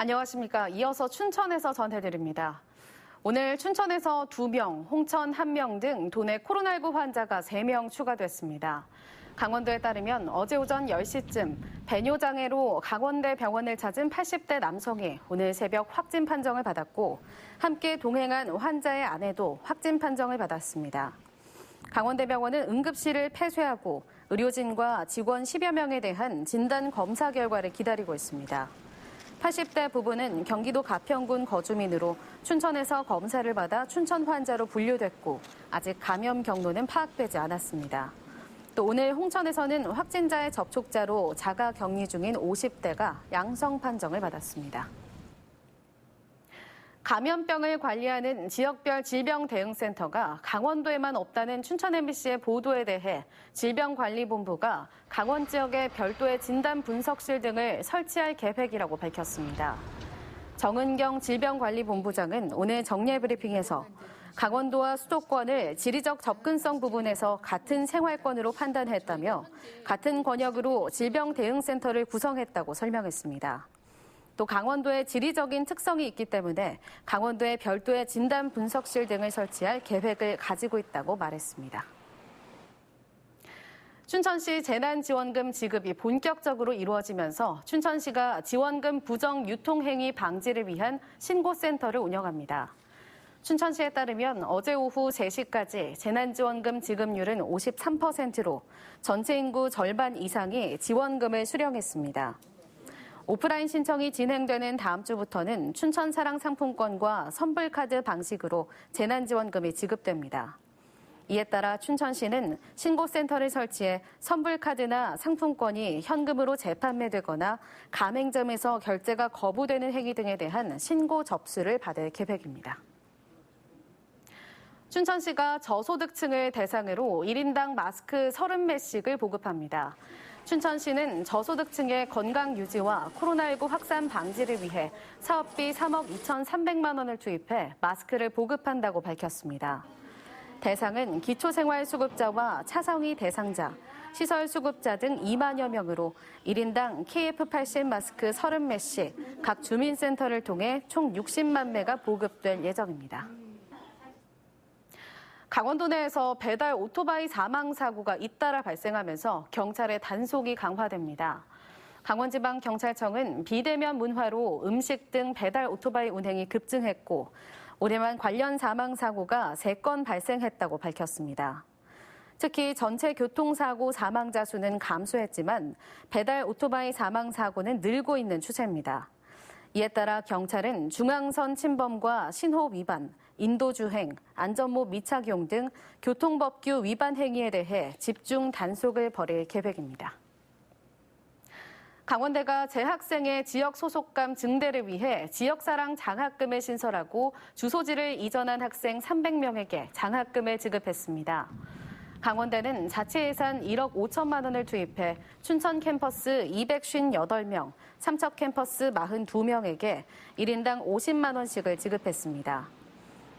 안녕하십니까. 이어서 춘천에서 전해드립니다. 오늘 춘천에서 2명, 홍천 1명 등 도내 코로나19 환자가 3명 추가됐습니다. 강원도에 따르면 어제 오전 10시쯤 배뇨장애로 강원대 병원을 찾은 80대 남성이 오늘 새벽 확진 판정을 받았고 함께 동행한 환자의 아내도 확진 판정을 받았습니다. 강원대병원은 응급실을 폐쇄하고 의료진과 직원 10여 명에 대한 진단 검사 결과를 기다리고 있습니다. 80대 부부는 경기도 가평군 거주민으로 춘천에서 검사를 받아 춘천 환자로 분류됐고 아직 감염 경로는 파악되지 않았습니다. 또 오늘 홍천에서는 확진자의 접촉자로 자가 격리 중인 50대가 양성 판정을 받았습니다. 감염병을 관리하는 지역별 질병대응센터가 강원도에만 없다는 춘천 MBC의 보도에 대해 질병관리본부가 강원 지역에 별도의 진단 분석실 등을 설치할 계획이라고 밝혔습니다. 정은경 질병관리본부장은 오늘 정례 브리핑에서 강원도와 수도권을 지리적 접근성 부분에서 같은 생활권으로 판단했다며 같은 권역으로 질병 대응센터를 구성했다고 설명했습니다. 또 강원도의 지리적인 특성이 있기 때문에 강원도에 별도의 진단 분석실 등을 설치할 계획을 가지고 있다고 말했습니다. 춘천시 재난지원금 지급이 본격적으로 이루어지면서 춘천시가 지원금 부정 유통 행위 방지를 위한 신고센터를 운영합니다. 춘천시에 따르면 어제 오후 3시까지 재난지원금 지급률은 53%로 전체 인구 절반 이상이 지원금을 수령했습니다. 오프라인 신청이 진행되는 다음 주부터는 춘천 사랑 상품권과 선불카드 방식으로 재난지원금이 지급됩니다. 이에 따라 춘천시는 신고센터를 설치해 선불카드나 상품권이 현금으로 재판매되거나 가맹점에서 결제가 거부되는 행위 등에 대한 신고 접수를 받을 계획입니다. 춘천시가 저소득층을 대상으로 1인당 마스크 30매씩을 보급합니다. 춘천시는 저소득층의 건강 유지와 코로나19 확산 방지를 위해 사업비 3억 2,300만 원을 투입해 마스크를 보급한다고 밝혔습니다. 대상은 기초생활수급자와 차상위 대상자, 시설수급자 등 2만여 명으로 1인당 KF80 마스크 30매씩 각 주민센터를 통해 총 60만 매가 보급될 예정입니다. 강원도 내에서 배달 오토바이 사망 사고가 잇따라 발생하면서 경찰의 단속이 강화됩니다. 강원지방경찰청은 비대면 문화로 음식 등 배달 오토바이 운행이 급증했고 올해만 관련 사망 사고가 3건 발생했다고 밝혔습니다. 특히 전체 교통사고 사망자 수는 감소했지만 배달 오토바이 사망 사고는 늘고 있는 추세입니다. 이에 따라 경찰은 중앙선 침범과 신호 위반, 인도주행, 안전모 미착용 등 교통법규 위반 행위에 대해 집중 단속을 벌일 계획입니다. 강원대가 재학생의 지역 소속감 증대를 위해 지역사랑 장학금을 신설하고 주소지를 이전한 학생 300명에게 장학금을 지급했습니다. 강원대는 자체 예산 1억 5천만 원을 투입해 춘천 캠퍼스 258명, 삼척 캠퍼스 42명에게 1인당 50만 원씩을 지급했습니다.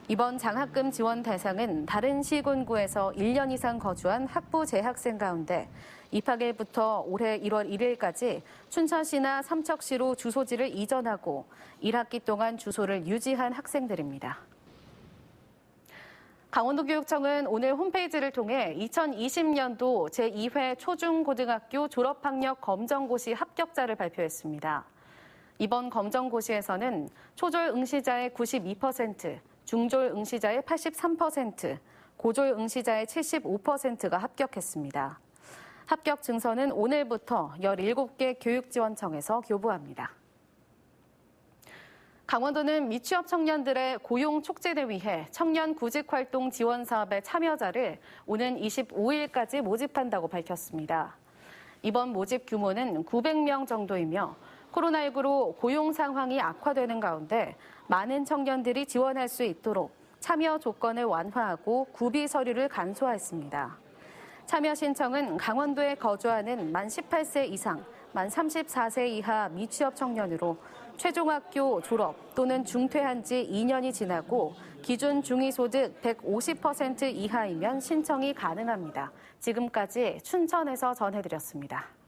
이번 장학금 지원 대상은 다른 시군구에서 1년 이상 거주한 학부 재학생 가운데 입학일부터 올해 1월 1일까지 춘천시나 삼척시로 주소지를 이전하고 1학기 동안 주소를 유지한 학생들입니다. 강원도교육청은 오늘 홈페이지를 통해 2020년도 제2회 초중고등학교 졸업학력 검정고시 합격자를 발표했습니다. 이번 검정고시에서는 초졸 응시자의 92%, 중졸 응시자의 83%, 고졸 응시자의 75%가 합격했습니다. 합격 증서는 오늘부터 17개 교육지원청에서 교부합니다. 강원도는 미취업 청년들의 고용 촉진을 위해 청년 구직 활동 지원 사업의 참여자를 오는 25일까지 모집한다고 밝혔습니다. 이번 모집 규모는 900명 정도이며 코로나19로 고용 상황이 악화되는 가운데 많은 청년들이 지원할 수 있도록 참여 조건을 완화하고 구비 서류를 간소화했습니다. 참여 신청은 강원도에 거주하는 만 18세 이상, 만 34세 이하 미취업 청년으로 최종학교 졸업 또는 중퇴한 지 2년이 지나고 기준 중위소득 150% 이하이면 신청이 가능합니다. 지금까지 춘천에서 전해드렸습니다.